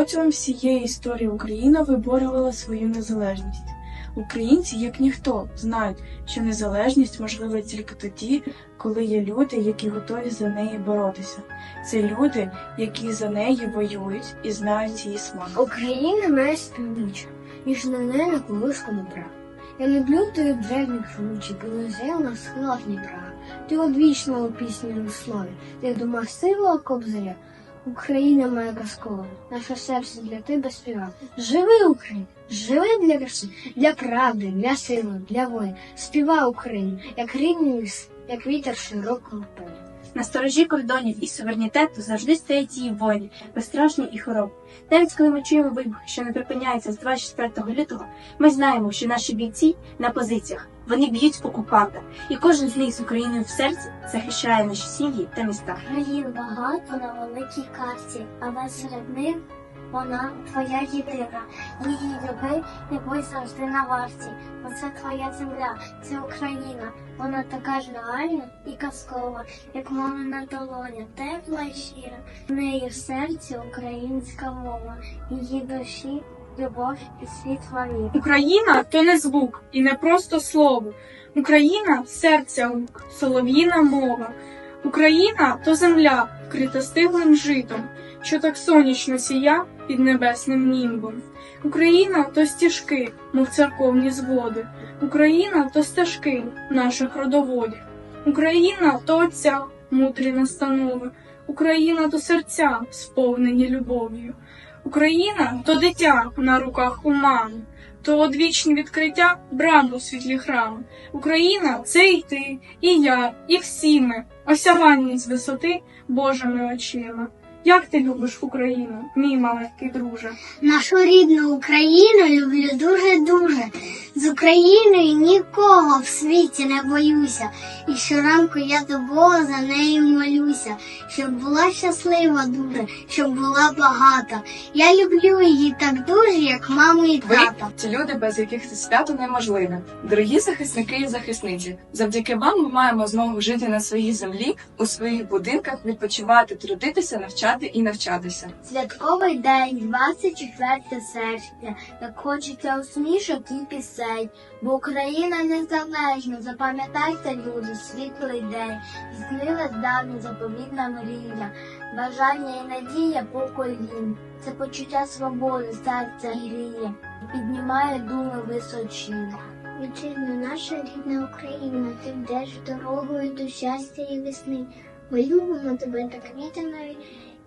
Протягом всієї історії Україна виборювала свою незалежність. Українці, як ніхто, знають, що незалежність можлива тільки тоді, коли є люди, які готові за неї боротися. Це люди, які за неї воюють і знають її смак. Україна моя співніча, ніж на неї на колишку добра. Я люблю твої древні кручі, полозив на схилах Дніпра. Ти одвічна у пісні у слові, ти до масивого кобзаря. Україна моя казкова, наше серце для тебе співа. Живи, Україна, живи для краси, для правди, для сили, для волі. Співа Україна, як рідний як вітер широкого поля. На сторожі кордонів і суверенітету завжди стоять її воїни, безстрашні і хоробні. Навіть коли ми чуємо вибух, що не припиняється з 24 лютого, ми знаємо, що наші бійці на позиціях вони б'ють окупанта, і кожен з них з Україною в серці захищає наші сім'ї та міста. Країн багато на великій карті, але серед них вона твоя єдина. Її люби, не будь завжди на варті. Бо це твоя земля, це Україна. Вона така ж реальна і казкова, як мамина долоня, тепла і щира. В неї в серці українська мова, її душі, любов і світла віра. Україна то не звук і не просто слово. Україна серця лук, солов'їна мова. Україна то земля, вкрита стиглим житом, що так сонячно сія під небесним німбом. Україна то стіжки, мов церковні зводи. Україна то стежки наших родоводів. Україна то отця, мудрі настанови. Україна то серця, сповнені любов'ю. Україна то дитя на руках у мами, то одвічні відкриття брам у світлі храму. Україна це і ти, і я, і всі ми, осягані з висоти Божими очима. Як ти любиш Україну, мій маленький друже? Нашу рідну Україну люблю дуже-дуже. З Україною нікого в світі не боюся. І щоранку я до Бога за нею молюся, щоб була щаслива дуже, щоб була багата. Я люблю її так дуже, як маму і Ви тата. ті люди, без яких це свято неможливе. Дорогі захисники і захисниці, завдяки вам ми маємо змогу жити на своїй землі, у своїх будинках, відпочивати, трудитися, навчати і навчатися. Святковий день, 24 серпня, так хочеться усмішок і пісень, бо Україна незалежна, запам'ятайте, люди, світлий день, здійснилась давня заповітна мрія, бажання і надія поколінь, це почуття свободи, серця гріє, піднімає думи височі. Вітчизна наша рідна Україна, ти йдеш дорогою до щастя і весни. Ми любимо тебе так віддано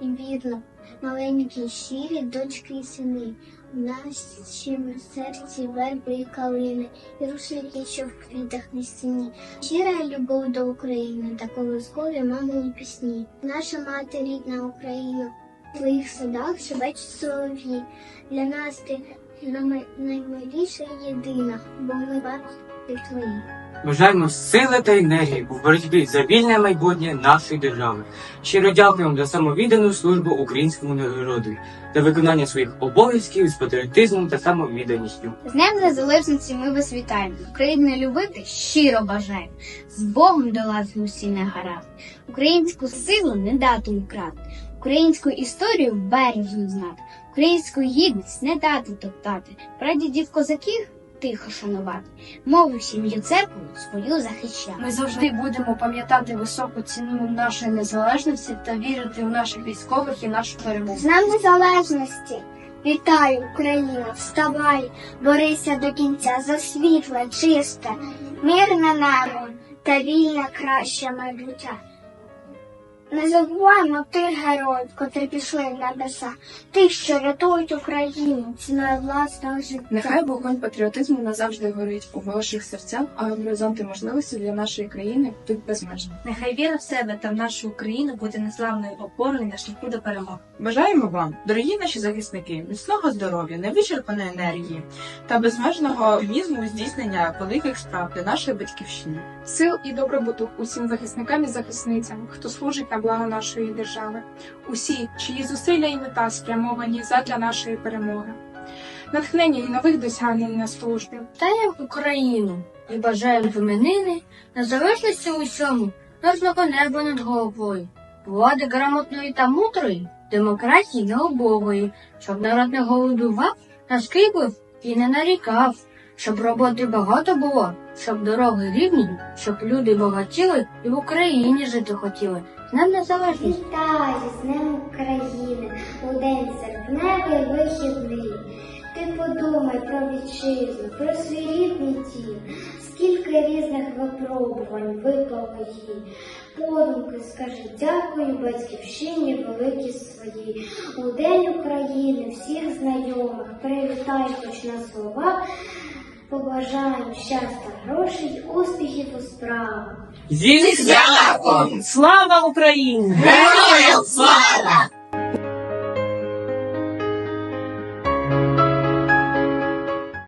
і вірно, маленькі щирі дочки і сини, в нашому серці верби і калини, і рушники, що в квітах на стіні. Щира любов до України та колискові мамині пісні. Наша мати рідна Україна, в твоїх садах шебечуть солов'ї. Для нас ти найми- наймиліша єдина, бо ми бачити твої. Бажаємо сили та енергії у боротьбі за вільне майбутнє нашої держави. Щиро дякуємо за самовіддану службу українському народу та виконання своїх обов'язків з патріотизмом та самовідданістю. З Днем Незалежності ми вас вітаємо. Україну любити щиро бажаємо. З Богом долати усі негаразди. Українську силу не дати украти. Українську історію бережно знати. Українську гідність не дати топтати. Прадідів козаків тихо шанувати. Мову сім'ю церкву свою захищати. Ми завжди будемо пам'ятати високу ціну нашої незалежності та вірити в наших військових і нашу перемогу. З Днем Незалежності! Вітаю, Україна! Вставай, борися до кінця за світле, чисте, мирне небо та вільне краще майбуття. Не забуваємо тих героїв, котрі пішли в небеса, тих, що рятують Україну ціною власного життя. Нехай вогонь патріотизму назавжди горить у ваших серцях, а горизонти можливості для нашої країни тут безмежні. Нехай віра в себе та в нашу Україну буде незламною опорою на шляху до перемоги. Бажаємо вам, дорогі наші захисники, міцного здоров'я, невичерпаної енергії та безмежного оптимізму у здійснення великих справ для нашої батьківщини. Сил і добробуту усім захисникам і захисницям, хто служить на благо нашої держави, усі, чиї зусилля і мета спрямовані задля нашої перемоги, натхнення і нових досягнень на службі. Вітаємо Україну і бажаємо іменини незалежності усьому, мирного неба над головою, влади грамотної та мудрої, демократії не обової, щоб народ не голодував, наскиблив і не нарікав, щоб роботи багато було, щоб дороги рівні, щоб люди багатіли і в Україні жити хотіли. З Днем незалежності! Вітаю з Днем України у день серпневий вихідний. Ти подумай про вітчизну, про свій рідний дім, скільки різних випробувань випало їй. Подумки скажи дякую батьківщині великій своїй. У День України всіх знайомих привітай хоч на слова. Побажаємо щастя, грошей, успіхів у справах. Зі святом! Слава Україні! Героям слава!